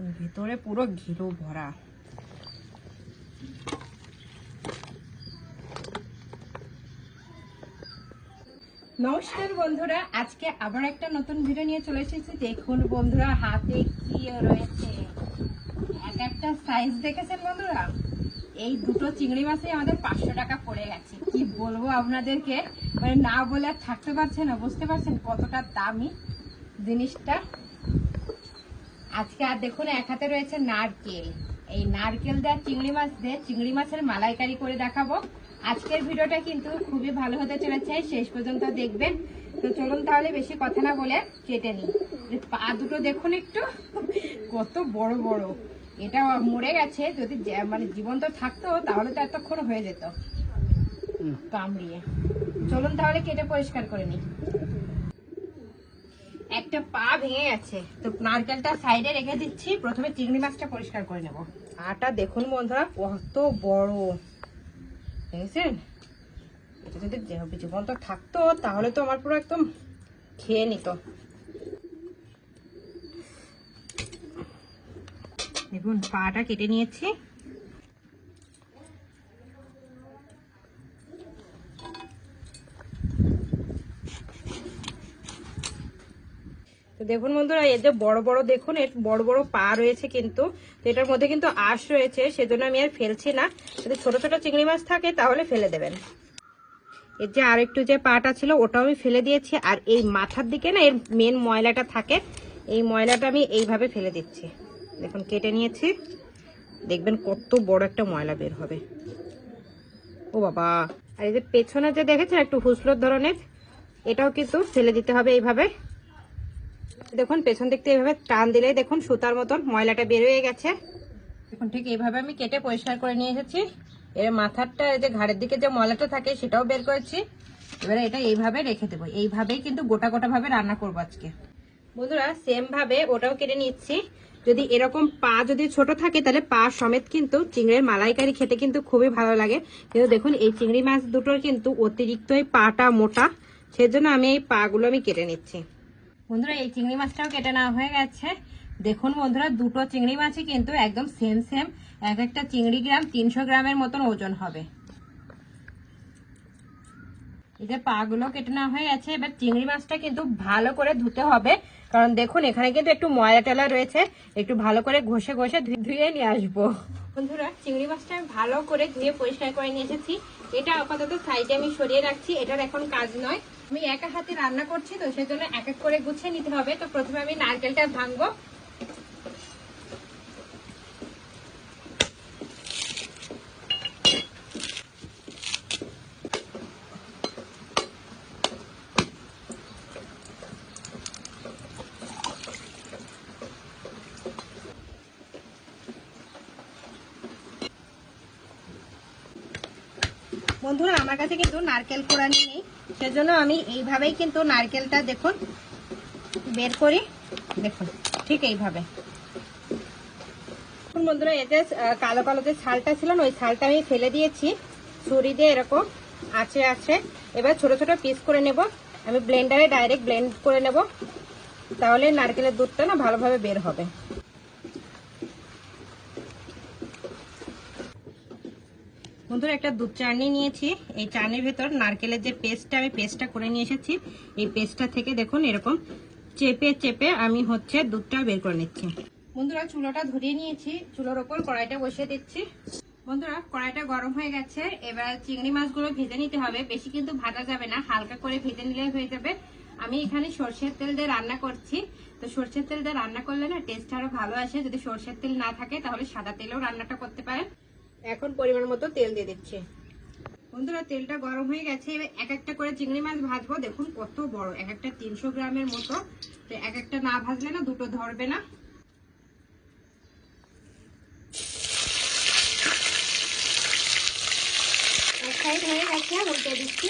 দেখুন ভেতরে পুরো ঘিরো ভরা। নমস্কার বন্ধুরা, আজকে আবার একটা নতুন ভিডিও নিয়ে চলে এসেছি। দেখুন বন্ধুরা, হাতে কি রয়েছে? এক একটা সাইজ দেখেছেন বন্ধুরা? এই দুটো চিংড়ি মাছে আমাদের পাঁচশো টাকা পড়ে গেছে। কি বলব আপনাদেরকে? মানে না বলে থাকতে পারছে না, বুঝতে পারছেন কতটা দামি জিনিসটা? আজকে আর দেখুন এক হাতে রয়েছে নারকেল। এই নারকেল দেওয়া চিংড়ি মাছ দিয়ে চিংড়ি মাছের মালাইকারি করে দেখাবো। আজকের ভিডিওটা কিন্তু খুবই ভালো হতে চলেছে শেষ পর্যন্ত দেখবেন। তো চলুন তাহলে বেশি কথা না বলে কেটে নিই। পা দুটো দেখুন একটু কত বড় বড়। এটা মরে গেছে যদি মানে জীবন্ত থাকতো তাহলে তো এতক্ষণ হয়ে যেত। কামড়িয়ে। চলুন তাহলে কেটে পরিষ্কার করে নিই। একটা পা ভেঙে গেছে। তো নারকেলটা সাইডে রেখে দিচ্ছি। প্রথমে চিংড়ি মাছটা পরিষ্কার করে নেব। আটা দেখুন বন্ধুরা, কত বড়। দেখেছেন? এটা যদি জীবন্ত থাকতো, তাহলে তো আমার পুরো একদম খেয়ে নিত। দেখুন, পাটা কেটে নিয়েছি। তো দেখুন বন্ধুরা এর যে বড় বড় দেখুন, এর বড় বড় পা রয়েছে কিন্তু, তো এটার মধ্যে কিন্তু আঁশ রয়েছে, সেজন্য আমি আর ফেলছি না। যদি ছোট ছোট চিংড়ি মাছ থাকে, তাহলে ফেলে দেবেন। এর যে আরেকটু যে পাটা ছিল, ওটাও আমি ফেলে দিয়েছি, আর এই মাথার দিকে না, এর মেন ময়লাটা থাকে, এই ময়লাটা আমি এইভাবে ফেলে দিচ্ছি। দেখুন, কেটে নিয়েছি। দেখবেন কত বড় একটা ময়লা বের হবে। ও বাবা! আর এই যে পেছনে যে দেখেছেন, একটু হুসলোর ধরনের, এটাও কিন্তু ফেলে দিতে হবে এইভাবে। দেখুন পেছন দিক থেকে এইভাবে টান দিলেই দেখুন সুতার মতন ময়লাটা বের হয়ে গেছে। দেখুন ঠিক এইভাবে আমি কেটে পরিষ্কার করে নিয়ে এসেছি। এর মাথারটা এই যে ঘাড়ের দিকে যে ময়লাটা থাকে সেটাও বের করেছি। এবারে এটা এইভাবে রেখে দেবো। এইভাবেই কিন্তু গোটা গোটা ভাবে রান্না করব আজকে। বন্ধুরা সেম ভাবে ওটাও কেটে নিচ্ছি। যদি এরকম পা যদি ছোট থাকে তাহলে পা সমেত কিন্তু চিংড়ির মালাইকারি খেতে কিন্তু খুবই ভালো লাগে। কিন্তু দেখুন এই চিংড়ি মাছ দুটোর কিন্তু অতিরিক্ত এই পাটা মোটা। সেজন্য আমি এই পাগুলো আমি কেটে নিচ্ছি। বন্ধুরা, এই চিংড়ি মাছটাও কেটে নেওয়া হয়ে গেছে। দেখুন বন্ধুরা, দুটো চিংড়ি মাছই কিন্তু একদম সেম সেম এক একটা চিংড়ি গ্রাম তিনশো গ্রামের মতন ওজন হবে। এই পাগুলো কেটে নেওয়া হয়ে গেছে। এবার চিংড়ি মাছটা কিন্তু ভালো করে ধুতে হবে। কারণ দেখুন, এখানে কিন্তু একটু ময়লা টলা রয়েছে। একটু ভালো করে ঘষে ঘষে ধুয়ে- ধুয়ে নিয়ে আসব। বন্ধুরা, চিংড়ি মাছটা আমি ভালো করে ধুয়ে পরিষ্কার করে নিয়ে এসেছি। এটা আপাতত সাইডে আমি সরিয়ে রাখছি। এটার এখন কাজ নয়। আমি একা হাতে রান্না করছি, তো সেজন্য এক এক করে গুছিয়ে নিতে হবে। তো প্রথমে আমি নারকেলটা ভাঙবো। বন্ধুরা, আমার কাছে কিন্তু নারকেল কোড়ানি নেই। সেজন্য আমি এইভাবেই কিন্তু নারকেলটা দেখুন বের করি। দেখুন ঠিক এইভাবে। বন্ধুরা এতে আহ, কালো কালো যে ছালটা ছিল না ওই ছালটা আমি ফেলে দিয়েছি। ছুরি দিয়ে এরকম আছে আছে। এবার ছোট ছোট পিস করে নেব। আমি ব্লেন্ডারে ডাইরেক্ট ব্লেন্ড করে নেব। তাহলে নারকেলের দুধটা না ভালোভাবে বের হবে। বন্ধুরা, একটা দুধ চাটনি নিয়েছি। এই চাটনির ভেতর নারকেলের যে পেস্টটা, আমি পেস্টটা করে নিয়ে এসেছি। এই পেস্টটা থেকে দেখুন, এরকম চেপে চেপে আমি হচ্ছে দুধটা বের করে নিচ্ছি। বন্ধুরা, চুলোটা ধরিয়ে নিয়েছি। চুলোর ওপর কড়াইটা বসিয়ে দিচ্ছি। বন্ধুরা, কড়াইটা গরম হয়ে গেছে। এবার চিংড়ি মাছগুলো ভেজে নিতে হবে। বেশি কিন্তু ভাজা যাবে না, হালকা করে ভেজে নিলে হয়ে যাবে। আমি এখানে সর্ষের তেল দিয়ে রান্না করছি। তো সর্ষের তেল দিয়ে রান্না করলে না টেস্ট আরও ভালো আসে। যদি সর্ষের তেল না থাকে, তাহলে সাদা তেলেও রান্নাটা করতে পারেন। এখন পরিমাণ মতো তেল দিয়ে দিচ্ছি। বন্ধুরা তেলটা গরম হয়ে গেছে। এবার এক একটা করে চিংড়ি মাছ ভাজবো। দেখুন কত বড় এক একটা তিনশো গ্রামের মতো। তো এক একটা না ভাজলে না দুটো ধরবে না। সাইড হয়ে গেছে উল্টে দিচ্ছি।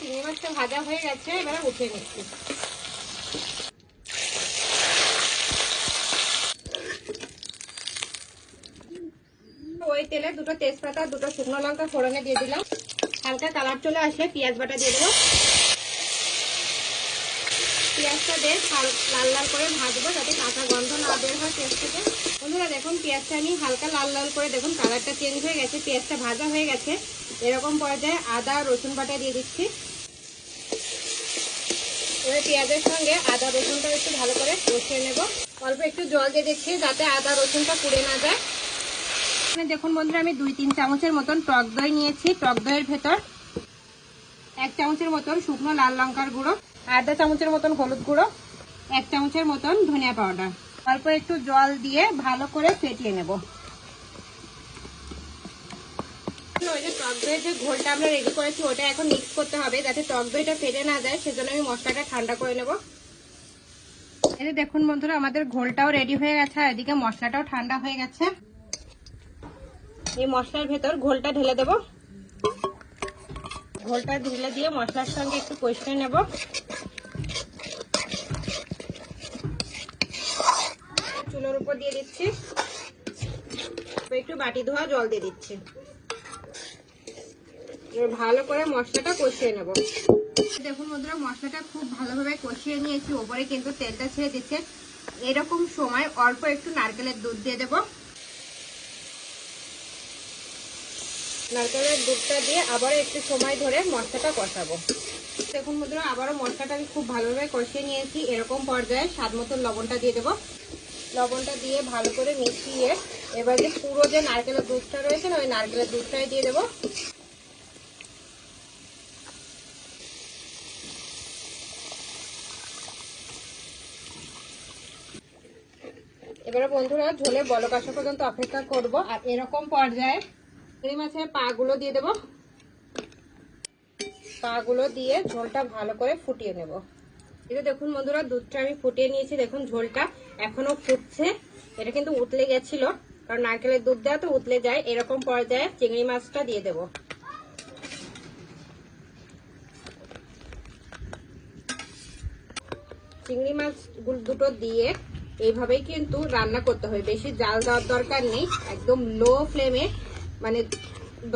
চিংড়ি মাছটা ভাজা হয়ে গেছে এবার উঠে নিচ্ছি ওই তেলে দুটো তেজপাতা, দুটো শুকনো লঙ্কা ফোড়নে দিয়ে দিলাম। হালকা কালার চলে আসলে পেঁয়াজ বাটা দিয়ে দেবো। পেঁয়াজটা হাল- লাল লাল করে ভাজবো যাতে কাঁচা গন্ধ না বের হয় পেঁয়াজ থেকে। বন্ধুরা, দেখুন, পেঁয়াজটা আমি হালকা লাল লাল করে দেখুন কালারটা চেঞ্জ হয়ে গেছে, পেঁয়াজটা ভাজা হয়ে গেছে। এরকম পর্যায়ে আদা, রসুন বাটা দিয়ে দিচ্ছি। এবার পেঁয়াজের সঙ্গে আদা, রসুনটা একটু ভালো করে কষিয়ে নেব। অল্প একটু জল দিয়ে দিচ্ছি যাতে আদা, রসুনটা পুড়ে না যায়। এখানে দেখুন বন্ধুরা, আমি দুই, তিন চামচের মতন টক দই নিয়েছি। টক দইয়ের ভেতর এক চামচের মতন শুকনো লাল লঙ্কার গুঁড়ো, আধা চামচের মতন হলুদ গুঁড়ো, এক চামচের মতন ধনিয়া পাউডার। অল্প একটু জল দিয়ে ভালো করে ফেটিয়ে নেব। ওই যে টক দইয়ের যে ঘোলটা আমরা রেডি করেছি, ওটা এখন মিক্স করতে হবে যাতে টক দইটা ফেটে না যায়, সেজন্য আমি মশলাটা ঠান্ডা করে নেব। এই দেখুন বন্ধুরা, আমাদের ঘোলটাও রেডি হয়ে গেছে, আর এদিকে মশলাটাও ঠান্ডা হয়ে গেছে। এই মশলার ভেতর ঘোলটা ঢেলে দেব। ঘোলটা ঢেলে দিয়ে মশলার সঙ্গে একটু কষিয়ে নেব। চুলোর উপর দিয়ে দিচ্ছি। একটু বাটি ধোয়া জল দিয়ে দিচ্ছি। ভালো করে মশলাটা কষিয়ে নেব। দেখুন বন্ধুরা, মশলাটা খুব ভালোভাবে কষিয়ে নিয়েছি। ওপরে কিন্তু তেলটা ছেড়ে দিচ্ছে। এরকম সময় অল্প একটু নারকেলের দুধ দিয়ে দেব। নারকেলের দুধটা দিয়ে আবার একটু সময় ধরে মশলাটা কষাবো। দেখুন বন্ধুরা, আবারও মশলাটা আমি খুব ভালোভাবে কষিয়ে নিয়েছি। এরকম পর্যায়ে স্বাদ মতন লবণটা দিয়ে দেবো। লবণটা দিয়ে ভালো করে মিশিয়ে এবার যে পুরো যে নারকেলের দুধটা রয়েছে না, ওই নারকেলের দুধটাই দিয়ে দেবো। এবারে বন্ধুরা ঝোলে বলক আসা পর্যন্ত অপেক্ষা করব। আর এরকম পর্যায়ে চিংড়ি মাছের পাগুলো দিয়ে দেব। দিয়ে ঝোলটা ভালো করে ফুটিয়ে নেব। এটা দেখুন বন্ধুরা, দুধটা আমি ফুটিয়ে নিয়েছি। দেখুন ঝোলটা এখনও ফুটছে। এটা কিন্তু উতলে গেছিল, কারণ নারকেলের দুধ দেওয়া তো উতলে যায়। এরকম পর্যায়ে চিংড়ি মাছটা দিয়ে দেব। চিংড়ি মাছ দুটো দিয়ে এইভাবেই কিন্তু রান্না করতে হবে বেশি জাল দেওয়ার দরকার নেই। একদম লো ফ্লেমে মানে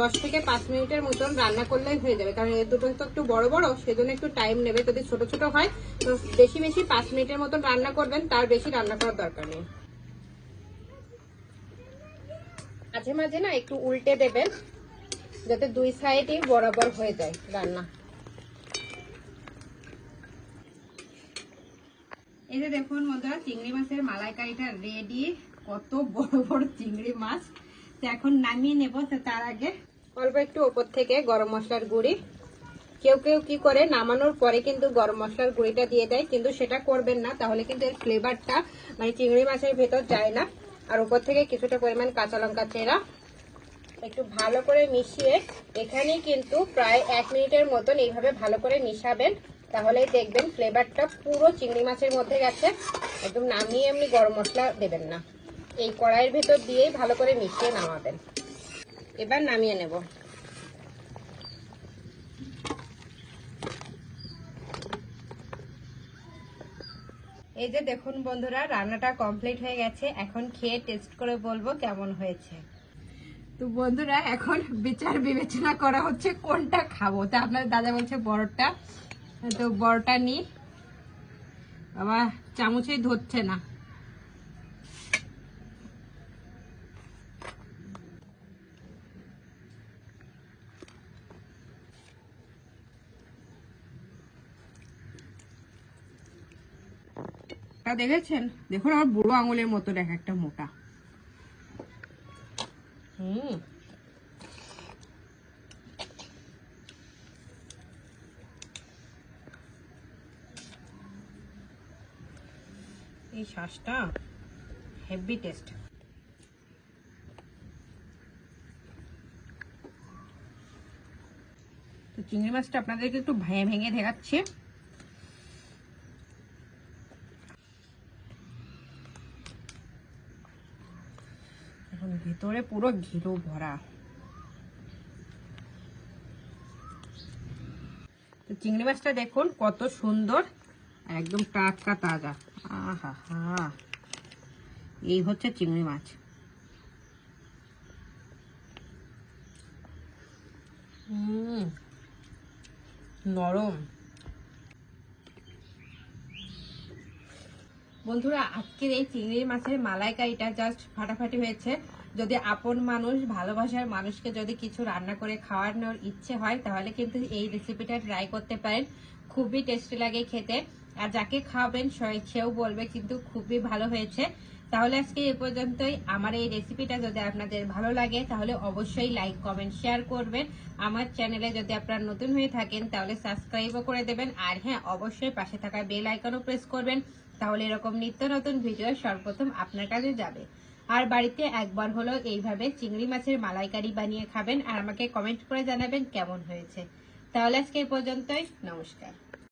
দশ থেকে পাঁচ মিনিটের মতন রান্না করলেই হয়ে যাবে। কারণ এর দুটো তো একটু বড় বড়, সেজন্য একটু টাইম নেবে। যদি ছোট ছোট হয়, তো বেশি বেশি পাঁচ মিনিটের মতন রান্না করবেন, তার বেশি রান্না করার দরকার নেই। মাঝে মাঝে না একটু উল্টে দেবেন, যাতে দুই সাইডই বরাবর হয়ে যায় রান্না। এই যে দেখুন বন্ধুরা, চিংড়ি মাছের মালাইকারিটা রেডি কত বড় বড় চিংড়ি মাছ। এখন নামিয়ে নেব, তো তার আগে অল্প একটু ওপর থেকে গরম মশলার গুঁড়ি। কেউ কেউ কি করে, নামানোর পরে কিন্তু গরম মশলার গুঁড়িটা দিয়ে দেয়, কিন্তু সেটা করবেন না, তাহলে কিন্তু এর ফ্লেভারটা মানে চিংড়ি মাছের ভেতর যায় না। আর উপর থেকে কিছুটা পরিমাণ কাঁচা লঙ্কা চেরা। একটু ভালো করে মিশিয়ে এখানেই কিন্তু প্রায় এক মিনিটের মতন এইভাবে ভালো করে মিশাবেন, তাহলেই দেখবেন ফ্লেভারটা পুরো চিংড়ি মাছের মধ্যে গেছে। একদম নামিয়ে এমনি গরম মশলা দেবেন না। এই কড়াইয়ের ভেতর দিয়েই ভালো করে মিশিয়ে নামাবেন। এবার নামিয়ে নেব। এই যে দেখুন বন্ধুরা, রান্নাটা কমপ্লিট হয়ে গেছে। এখন খেয়ে টেস্ট করে বলব কেমন হয়েছে। তো বন্ধুরা, এখন বিচার বিবেচনা করা হচ্ছে কোনটা খাব। তা আপনার দাদা বলছে বড়টা। তো বড়টা নি বাবা, চামচেই ধরছে না। তা দেখেছেন? দেখুন আমার বুড়ো আঙুলের মতো, দেখ একটা মোটা। হুম। এই শ্বাসটা হেভি টেস্ট তো চিংড়ি মাছটা আপনাদেরকে একটু ভেঙে ভেঙে দেখাচ্ছি এখন ভিতরে পুরো ঘিরো ভরা। তো চিংড়ি মাছটা দেখুন কত সুন্দর, একদম টাটকা তাজা। আহা হা। এই হচ্ছে চিংড়ি মাছ। নরম। বন্ধুরা, আজকের এই চিংড়ি মাছের মালাইকারিটা জাস্ট ফাটাফাটি হয়েছে। যদি আপন মানুষ, ভালোবাসার মানুষকে যদি কিছু রান্না করে খাওয়ানোর ইচ্ছে হয়, তাহলে কিন্তু এই রেসিপিটা ট্রাই করতে পারেন। খুবই টেস্টি লাগে খেতে। আর যাকে খাওয়াবেন সেও বলবে কিন্তু খুবই ভালো হয়েছে। তাহলে আজকে এ পর্যন্তই। আমার এই রেসিপিটা যদি আপনাদের ভালো লাগে, তাহলে অবশ্যই লাইক কমেন্ট শেয়ার করবেন। আমার চ্যানেলে যদি আপনারা নতুন হয়ে থাকেন, তাহলে সাবস্ক্রাইবও করে দেবেন। আর হ্যাঁ অবশ্যই পাশে থাকা বেল আইকনও প্রেস করবেন। তাহলে এরকম নিত্য নতুন ভিডিও সর্বপ্রথম আপনার কাছে যাবে। আর বাড়িতে একবার হলো এইভাবে চিংড়ি মাছের মালাইকারি বানিয়ে খাবেন আর আমাকে কমেন্ট করে জানাবেন কেমন হয়েছে। তাহলে আজকে এই পর্যন্তই, নমস্কার।